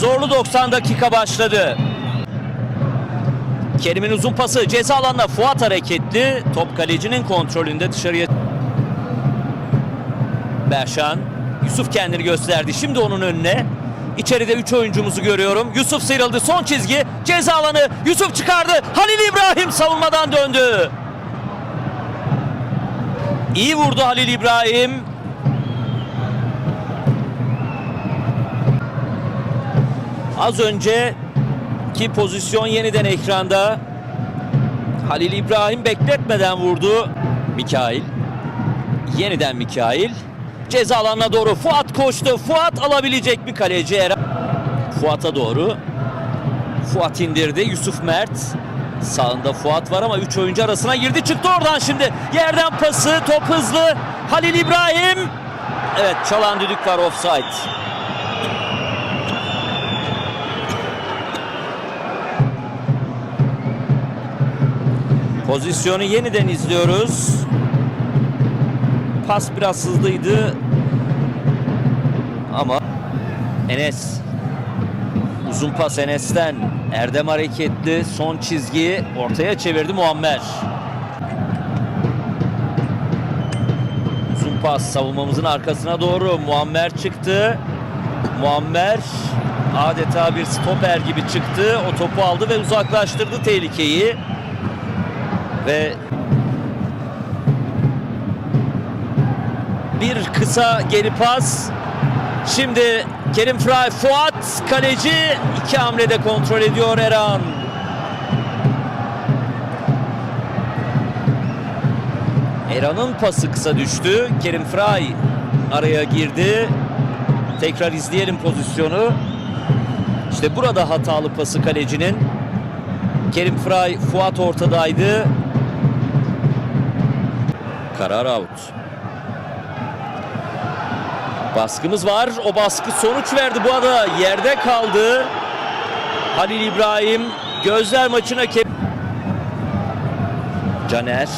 Zorlu 90 dakika başladı. Kerim'in uzun pası ceza alanına Fuat hareketli. Top kalecinin kontrolünde dışarıya. Berşan. Yusuf kendini gösterdi. Şimdi onun önüne. İçeride 3 oyuncumuzu görüyorum. Yusuf sıyrıldı. Son çizgi. Ceza alanı. Yusuf çıkardı. Halil İbrahim savunmadan döndü. İyi vurdu Halil İbrahim. Az önce ki pozisyon yeniden ekranda. Halil İbrahim bekletmeden vurdu. Mikail. Yeniden Mikail. Ceza alanına doğru Fuat koştu. Fuat alabilecek mi kaleci? Fuat'a doğru. Fuat indirdi. Yusuf Mert. Sağında Fuat var ama 3 oyuncu arasına girdi. Çıktı oradan şimdi. Yerden pası. Top hızlı. Halil İbrahim. Evet çalan düdük var offside. Pozisyonu yeniden izliyoruz. Pas biraz hızlıydı. Ama Enes uzun pas Enes'ten Erdem hareketli son çizgiyi ortaya çevirdi Muammer. Uzun pas savunmamızın arkasına doğru Muammer çıktı. Muammer adeta bir stoper gibi çıktı. O topu aldı ve uzaklaştırdı tehlikeyi. Ve bir kısa geri pas. Şimdi Kerim Fry, Fuat kaleci iki hamlede kontrol ediyor Erhan. Erhan'ın pası kısa düştü. Kerim Fry araya girdi. Tekrar izleyelim pozisyonu. İşte burada hatalı pası kalecinin. Kerim Fry, Fuat ortadaydı. Karar out. Baskımız var. O baskı sonuç verdi bu arada. Yerde kaldı. Halil İbrahim gözler maçına ke Caner.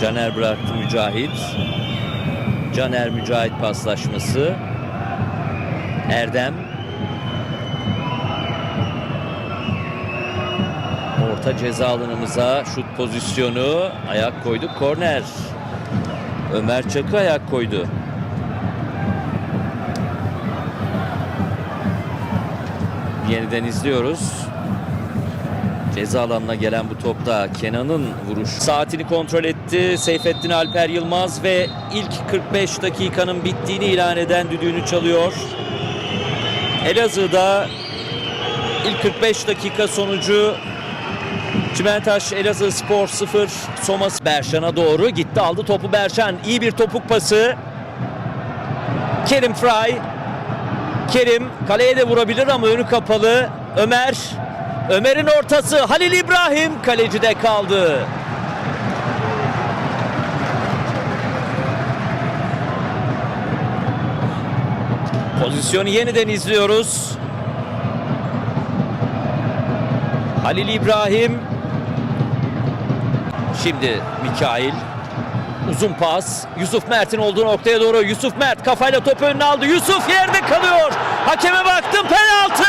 Caner bıraktı Mücahit. Caner Mücahit paslaşması. Erdem. Orta ceza alanımıza şut pozisyonu. Ayak koyduk. Korner. Ömer Çakı ayak koydu. Yeniden izliyoruz. Ceza alanına gelen bu topta Kenan'ın vuruş saatini kontrol etti. Seyfettin Alper Yılmaz ve ilk 45 dakikanın bittiğini ilan eden düdüğünü çalıyor. Elazığ'da ilk 45 dakika sonucu Çimentaş Elazığ Spor 0 Somas Berşan'a doğru gitti aldı topu Berşan. İyi bir topuk pası. Kerim Fry. Kerim kaleye de vurabilir ama önü kapalı. Ömer Ömer'in ortası. Halil İbrahim kalecide kaldı. Pozisyonu yeniden izliyoruz. Halil İbrahim. Şimdi Mikail. Uzun pas. Yusuf Mert'in olduğu noktaya doğru. Yusuf Mert kafayla topu önüne aldı. Yusuf yerde kalıyor. Hakeme baktım. Penaltı.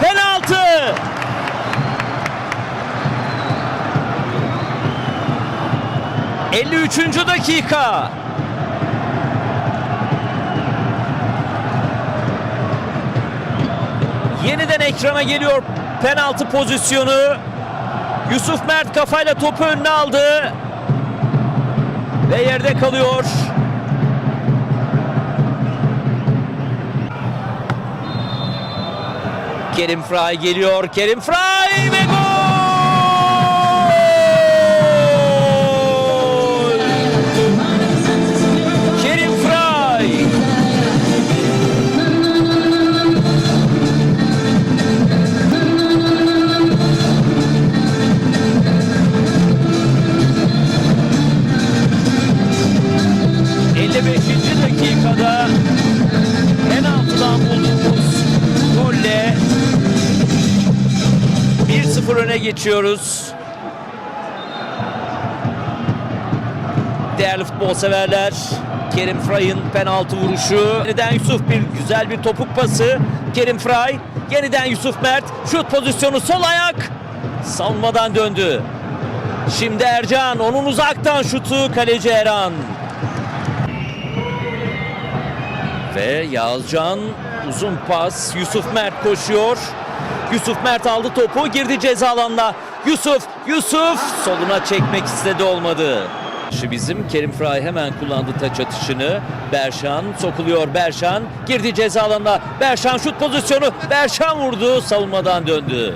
Penaltı. ...53. dakika. Yeniden ekrana geliyor penaltı pozisyonu. Yusuf Mert kafayla topu önüne aldı. Ve yerde kalıyor. Kerim Fry geliyor. Kerim Fry ve gol! Geçiyoruz. Değerli futbol severler... Kerim Fray'ın penaltı vuruşu. Yeniden Yusuf bir güzel bir topuk pası. Kerim Fray. Yeniden Yusuf Mert. Şut pozisyonu sol ayak. Savunmadan döndü. Şimdi Ercan. Onun uzaktan şutu kaleci Erhan. Ve Yağızcan uzun pas. Yusuf Mert koşuyor. Yusuf Mert aldı topu. Girdi ceza alanına. Yusuf, Yusuf soluna çekmek istedi olmadı. Şu bizim Kerim Fray hemen kullandı taç atışını. Berşan sokuluyor Berşan. Girdi ceza alanına. Berşan şut pozisyonu. Berşan vurdu. Savunmadan döndü.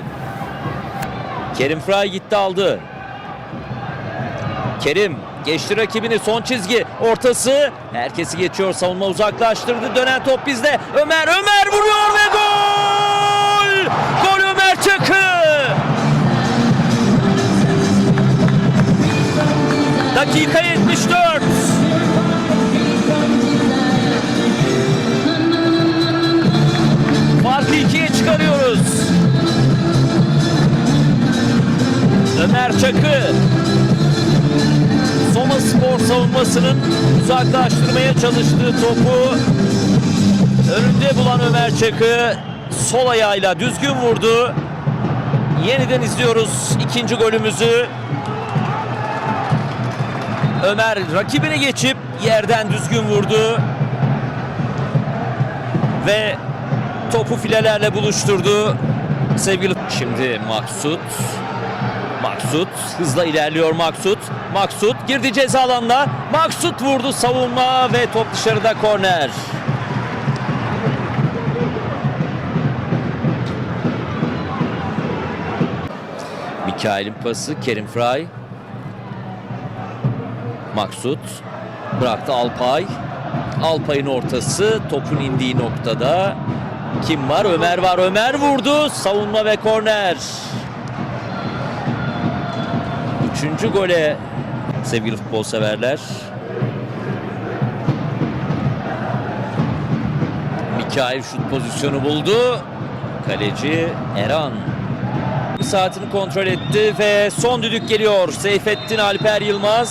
Kerim Fray gitti aldı. Kerim geçti rakibini son çizgi ortası herkesi geçiyor savunma uzaklaştırdı dönen top bizde Ömer Ömer vuruyor ve gol Ömer Çakı Soma Spor savunmasının uzaklaştırmaya çalıştığı topu önünde bulan Ömer Çakı sol ayağıyla düzgün vurdu. Yeniden izliyoruz ikinci golümüzü. Ömer rakibini geçip yerden düzgün vurdu. Ve topu filelerle buluşturdu. Sevgili şimdi Maksut Maksut hızla ilerliyor Maksut. Maksut girdi ceza alanına. Maksut vurdu savunma ve top dışarıda korner. Mikail'in pası Kerim Fry. Maksut bıraktı Alpay. Alpay'ın ortası topun indiği noktada kim var? Ömer var. Ömer vurdu. Savunma ve korner. Üçüncü gole sevgili futbol severler. Mikail şut pozisyonu buldu. Kaleci Eran saatini kontrol etti ve son düdük geliyor. Seyfettin Alper Yılmaz.